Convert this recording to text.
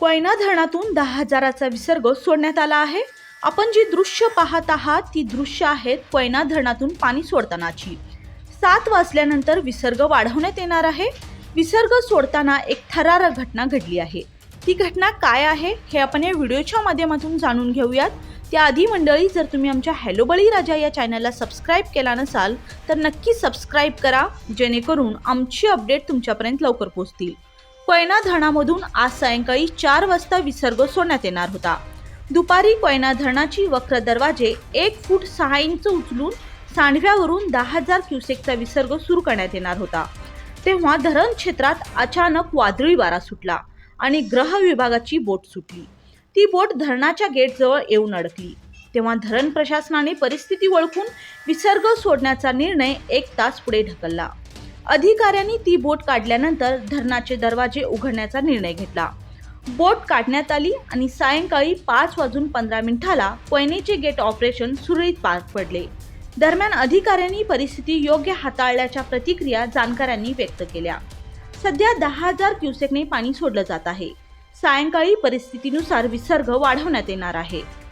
कोयना धरणातून दहा हजाराचा विसर्ग सोडण्यात आला आहे. आपण जी दृश्य पाहत आहात ती दृश्य आहेत कोयना धरणातून पाणी सोडतानाची. सात वाजल्यानंतर विसर्ग वाढवण्यात येणार आहे. विसर्ग सोडताना एक थरारक घटना घडली आहे. ती घटना काय आहे हे आपण या व्हिडिओच्या माध्यमातून जाणून घेऊयात. त्याआधी मंडळी जर तुम्ही आमच्या हॅलो बळी राजा या चॅनलला सबस्क्राईब केला नसाल तर नक्की सबस्क्राईब करा जेणेकरून आमची अपडेट तुमच्यापर्यंत लवकर पोहोचतील. कोयना धरणामधून आज सायंकाळी चार वाजता विसर्ग सोडण्यात येणार होता. दुपारी कोयना धरणाची वक्र दरवाजे एक फूट सहा इंच उचलून सांडव्यावरून दहा हजार क्युसेकचा विसर्ग सुरू करण्यात येणार होता. तेव्हा धरण क्षेत्रात अचानक वादळी वारा सुटला. आणि ग्रह विभागाची बोट सुटली. ती बोट धरणाच्या गेटजवळ येऊन अडकली. तेव्हा धरण प्रशासनाने परिस्थिती ओळखून विसर्ग सोडण्याचा निर्णय एक तास पुढे ढकलला. अधिकाऱ्यांनी ती बोट काढल्यानंतर धरणाचे दरवाजे उघडण्याचा निर्णय घेतला. बोट काढण्यात आली आणि सायंकाळी पाच वाजून पंधरा मिनिटाला कोयनेचे गेट ऑपरेशन सुरळीत पार पडले. दरम्यान अधिकाऱ्यांनी परिस्थिती योग्य हाताळल्याच्या प्रतिक्रिया जाणकारांनी व्यक्त केल्या. सध्या दहा हजार क्युसेकने पाणी सोडलं जात आहे. सायंकाळी परिस्थितीनुसार विसर्ग वाढवण्यात येणार आहे.